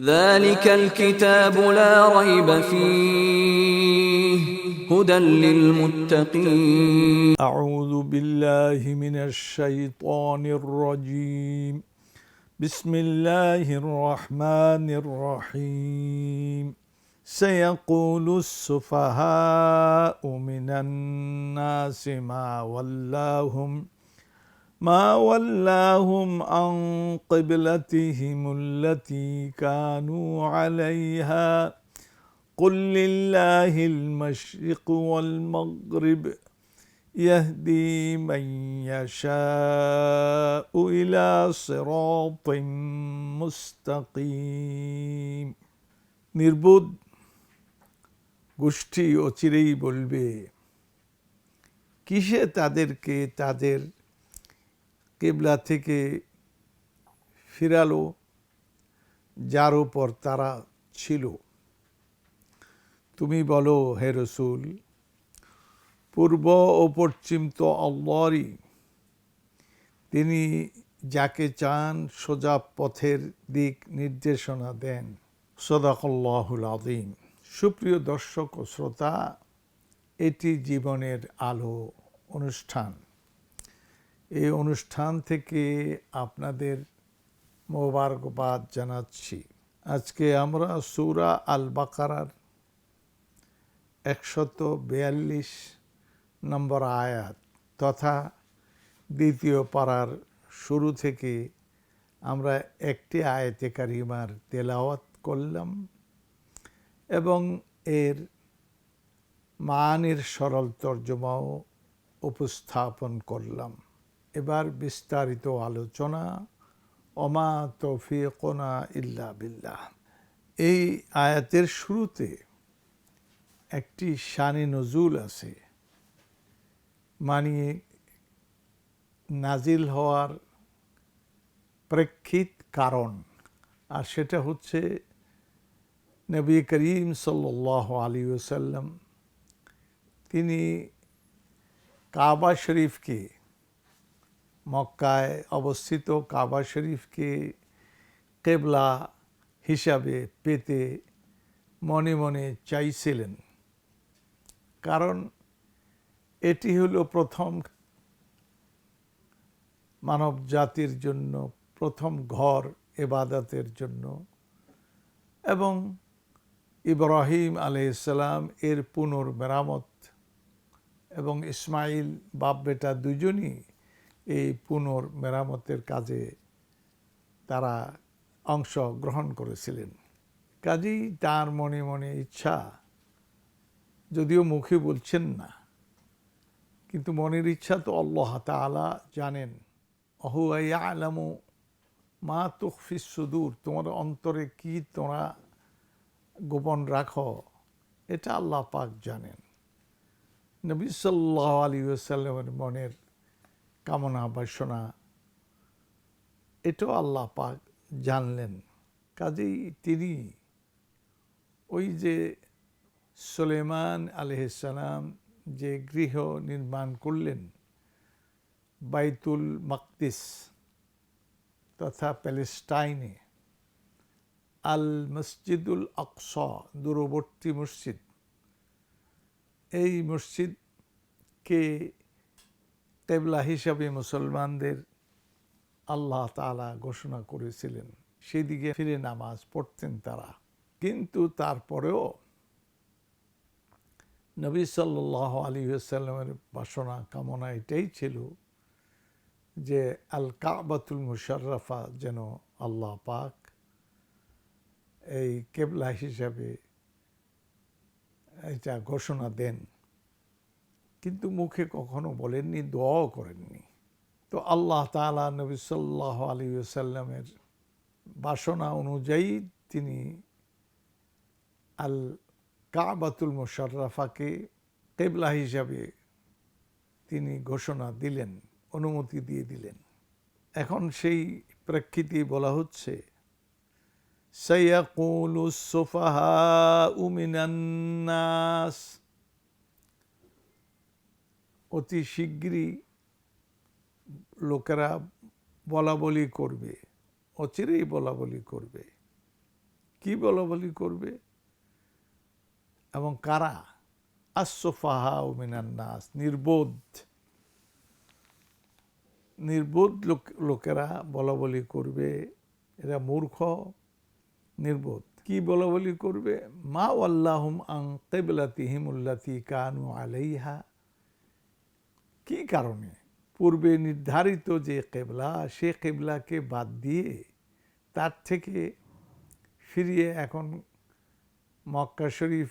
ذلك الكتاب لا ريب فيه هدى للمتقين أعوذ بالله من الشيطان الرجيم. بسم الله الرحمن الرحيم. سيقول السفهاء من الناس ما ولاهم ما ولاهم عن قبلتهم التي كانوا عليها قل لله المشرق والمغرب يهدي من يشاء الى صراط مستقيم নির্বোধ গোষ্ঠী অচিরেই বলবে কিসে তাদেরকে তাদের কেবলা থেকে ফিরালো, যার উপর তারা ছিল। তুমি বলো, হে রসুল, পূর্ব ও পশ্চিম তো আল্লাহরই। তিনি যাকে চান সোজা পথের দিক নির্দেশনা দেন। সদাকল্লাহুল আদিম সুপ্রিয় দর্শক ও শ্রোতা, এটি জীবনের আলো অনুষ্ঠান। এই অনুষ্ঠান থেকে আপনাদের মোবারকবাদ জানাচ্ছি। আজকে আমরা সূরা আল বাকারার একশত বিয়াল্লিশ নম্বর আয়াত তথা দ্বিতীয় পাড়ার শুরু থেকে আমরা একটি আয়াতে কারিমার তেলাওয়াত করলাম এবং এর মানের সরল তর্জমাও উপস্থাপন করলাম। এবার বিস্তারিত আলোচনা অমা তৌফিকনা ইল্লা বিল্লাহ। এই আয়াতের শুরুতে একটি শানি নজুল আছে মানে নাজিল হওয়ার প্রেক্ষিত কারণ, আর সেটা হচ্ছে নবী করিম সাল্লাহ আলী ওসাল্লাম তিনি কাবা শরীফকে মক্কায় অবস্থিত কাবা শরীফকে কেবলা হিসাবে পেতে মনে মনে চাইছিলেন। কারণ এটি হলো প্রথম মানব জাতির জন্য প্রথম ঘর এবাদতের জন্য এবং ইব্রাহিম আলাইসালাম এর পুনর্মেরামত এবং ইসমাইল বাপ বেটা দুজনই এই পুনর মেরামতের কাজে তারা অংশ গ্রহণ করেছিলেন। কাজেই তার মনে মনে ইচ্ছা, যদিও মুখে বলছেন না, কিন্তু মনের ইচ্ছা তো আল্লাহ তালা জানেন। অহু আলামু মা তুফিস সুদূর, তোমার অন্তরে কি তোমরা গোপন রাখো, এটা আল্লাহ পাক জানেন। নবী সাল্লাহ আলী সাল্লামের মনের কামনা বাসনা এটাও আল্লাহ পাক জানলেন। কাজেই তিনি ওই যে সুলেমান আলহিসাল্লাম যে গৃহ নির্মাণ করলেন, বাইতুল মাকদিস তথা প্যালেস্টাইনে, আল মসজিদুল আকস, দূরবর্তী মসজিদ। এই মসজিদকে কেবলা হিসাবে মুসলমানদের আল্লাহ তালা ঘোষণা করেছিলেন, সেদিকে ফিরে নামাজ পড়তেন তারা। কিন্তু তারপরেও নবী সাল্লাহ আলী সাল্লামের বাসনা, কামনা এটাই ছিল যে আল কাবাতুল মুশারফা যেন আল্লাহ পাক এই কেবলা হিসাবে এটা ঘোষণা দেন। কিন্তু মুখে কখনো বলেননি, দোয়াও করেননি। তো আল্লাহ তালা নবী সাল্লাহ আলী সাল্লামের বাসনা অনুযায়ী তিনি আল কাবাতুল মুশারফাকে কেবলা হিসাবে তিনি ঘোষণা দিলেন, অনুমতি দিয়ে দিলেন। এখন সেই প্রেক্ষিতে বলা হচ্ছে সৈয়াকুল সোফাহা উমিনান্নাস অতি শীঘ্রই লোকেরা বলা বলি করবে, অচিরেই বলা বলি করবে। কি বলা বলি করবে? এবং কারা? আসফাহা ও মিনান্নাস নির্বোধ। নির্বোধ লোক, লোকেরা বলা বলি করবে, এরা মূর্খ, নির্বোধ। কি বলা বলি করবে? মা আল্লাহম আং কেবলাতিহিম হিমুল্লাতি কানু আলাইহা। কি কারণে? পূর্বে নির্ধারিত যে কেবলা, সে কেবলাকে বাদ দিয়ে তার থেকে ফিরিয়ে এখন মক্কা শরীফ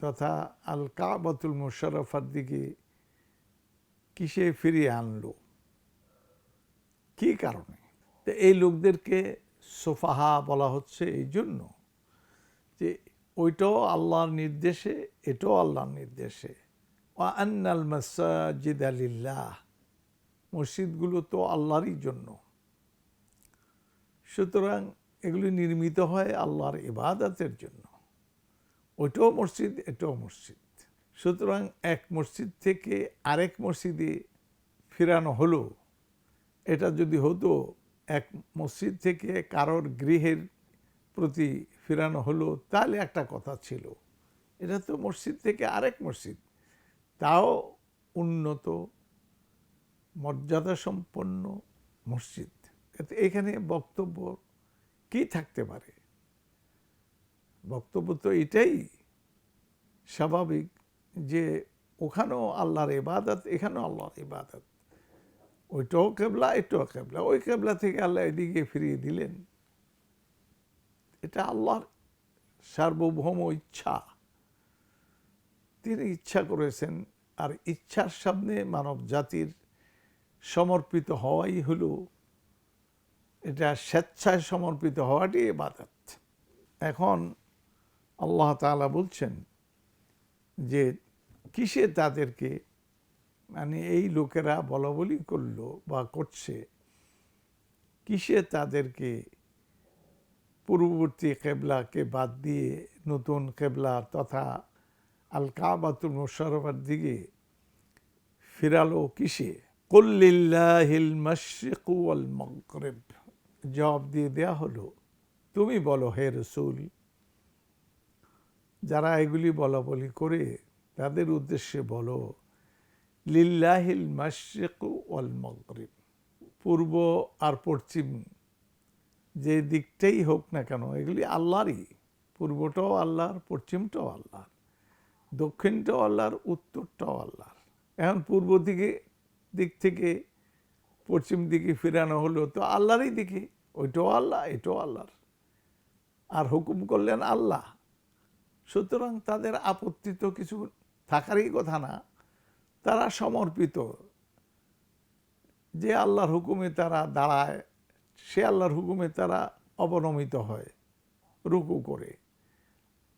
তথা আল কাবাতুল মুশারফার দিকে কিসে ফিরিয়ে আনলো? কি কারণে? তো এই লোকদেরকে সোফাহা বলা হচ্ছে এই জন্য যে ওইটাও আল্লাহর নির্দেশে, এটাও আল্লাহর নির্দেশে। আন্নাল মাসাজিদ আলিল্লাহ মসজিদগুলো তো আল্লাহরই জন্য। সুতরাং এগুলি নির্মিত হয় আল্লাহর ইবাদতের জন্য। ওইটাও মসজিদ, এটাও মসজিদ। সুতরাং এক মসজিদ থেকে আরেক মসজিদে ফেরানো হলো, এটা যদি হতো এক মসজিদ থেকে কারোর গৃহের প্রতি ফেরানো হলো, তাহলে একটা কথা ছিল, এটা তো মসজিদ থেকে আরেক মসজিদ। তাও উন্নত মর্যাদা সম্পন্ন মসজিদ এখানে বক্তব্য কি থাকতে পারে? বক্তব্য তো এটাই স্বাভাবিক যে ওখানেও আল্লাহর ইবাদত, এখানেও আল্লাহর ইবাদত। ওইটাও কেবলা, এটাও কেবলা। ওই কেবলা থেকে আল্লাহ এদিকে ফিরিয়ে দিলেন। এটা আল্লাহর সার্বভৌম ইচ্ছা। তিনি ইচ্ছা করেছেন আর ইচ্ছার সামনে মানব জাতির সমর্পিত হওয়াই হলো এটা স্বেচ্ছায় সমর্পিত হওয়াটি ইবাদত। এখন আল্লাহ তাআলা বলছেন যে কিসে তাদেরকে মানে এই লোকেরা বলা বলি করল বা করছে, কিসে তাদেরকে পূর্ববর্তী কেবলাকে বাদ দিয়ে নতুন কেবলা তথা আল কাবাতুল মুশারফার দিকে ফিরালো কিসে? কল্লিল্লাহিল মাশরিকু ওয়াল মাগরিব। জবাব দিয়ে দেয়া হলো, তুমি বলো, হে রসুল। যারা এগুলি বলা বলি করে, তাদের উদ্দেশ্যে বলো, লিল্লাহিল মাশরিক ওয়াল মাগরিব। পূর্ব আর পশ্চিম যে দিকটাই হোক না কেন, এগুলি আল্লাহরই। পূর্বটাও আল্লাহর, পশ্চিমটাও আল্লাহর। দক্ষিণটাও আল্লাহর উত্তরটাও আল্লাহর এখন পূর্ব দিকে, দিক থেকে, পশ্চিম দিকে ফেরানো হলো তো আল্লাহরই দিকে। ওইটাও আল্লাহ এটাও আল্লাহর আর হুকুম করলেন আল্লাহ। সুতরাং তাদের আপত্তি তো কিছু থাকারই কথা না। তারা সমর্পিত। যে আল্লাহর হুকুমে তারা দাঁড়ায়, সে আল্লাহর হুকুমে তারা অবনমিত হয়, রুকু করে।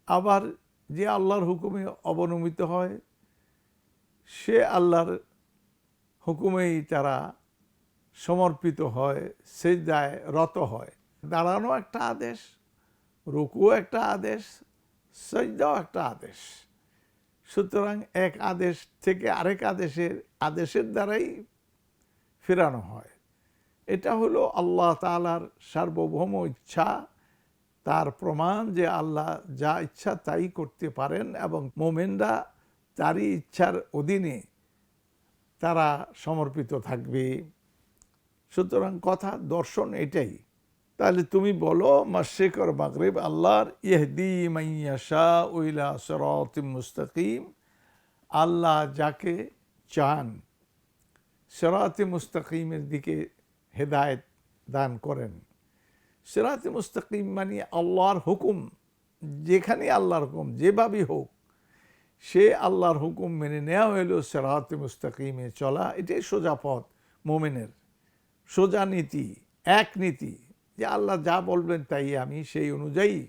আবার যে আল্লাহর হুকুমে অবনমিত হয়, সে আল্লাহর হুকুমেই তারা সমর্পিত হয়, সেজদায় রত হয়। দাঁড়ানো একটা আদেশ রুকু একটা আদেশ, সজদাও একটা আদেশ। সুতরাং এক আদেশ থেকে আরেক আদেশের আদেশের দ্বারাই ফেরানো হয়। এটা হলো আল্লাহ তালার সার্বভৌম ইচ্ছা। তার প্রমাণ যে আল্লাহ যা ইচ্ছা তাই করতে পারেন এবং মোমেনরা তারই ইচ্ছার অধীনে তারা সমর্পিত থাকবে। সুতরাং কথা দর্শন এটাই। তাহলে তুমি বলো মাসিক আর মাগরিব আল্লাহর ইহদি মাইয়াশা উইলা সরাতিম মুস্তাকিম, আল্লাহ যাকে চান সেরাতে মুস্তাকিমের দিকে হেদায়েত দান করেন। সেরাতে মুস্তাকিম মানে আল্লাহর হুকুম যেখানে আল্লাহর হুকুম, যেভাবেই হোক, সে আল্লাহর হুকুম মেনে নেওয়া হইল সেরাতে মুস্তাকিমে চলা। এটাই সোজা পথ মোমেনের। সোজা নীতি, এক নীতি, যে আল্লাহ যা বলবেন তাই আমি সেই অনুযায়ী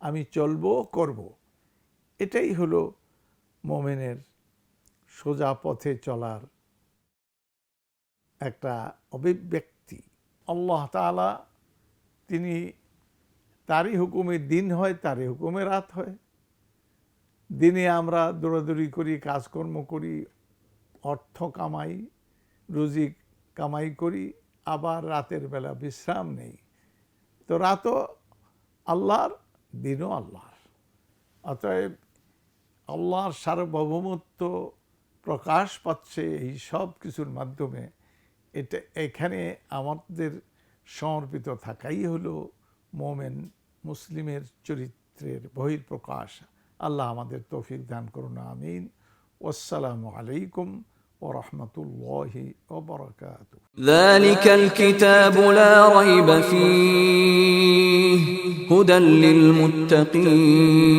আমি চলবো, করব। এটাই হলো মোমেনের সোজা পথে চলার একটা অভিব্যক্তি। আল্লাহ তালা তিনি তারই হুকুমে দিন হয়, তারই হুকুমে রাত হয়। দিনে আমরা দৌড়াদৌড়ি করি, কাজকর্ম করি, অর্থ কামাই, রুজি কামাই করি, আবার রাতের বেলা বিশ্রাম নেই। তো রাতও আল্লাহর, দিনও আল্লাহর। অতএব আল্লাহর সার্বভৌমত্ব প্রকাশ পাচ্ছে এই সব কিছুর মাধ্যমে। এটা এখানে আমাদের সমর্পিত থাকাই হলো মোমেন মুসলিমের চরিত্রের বহির্প্রকাশ আল্লাহ আমাদের তৌফিক দান করুন আমিন আসসালামু আলাইকুম ও রহমতুল্লাহি ওবরাকাতু ذلك الكتاب لا ريب فيه هدى للمتقين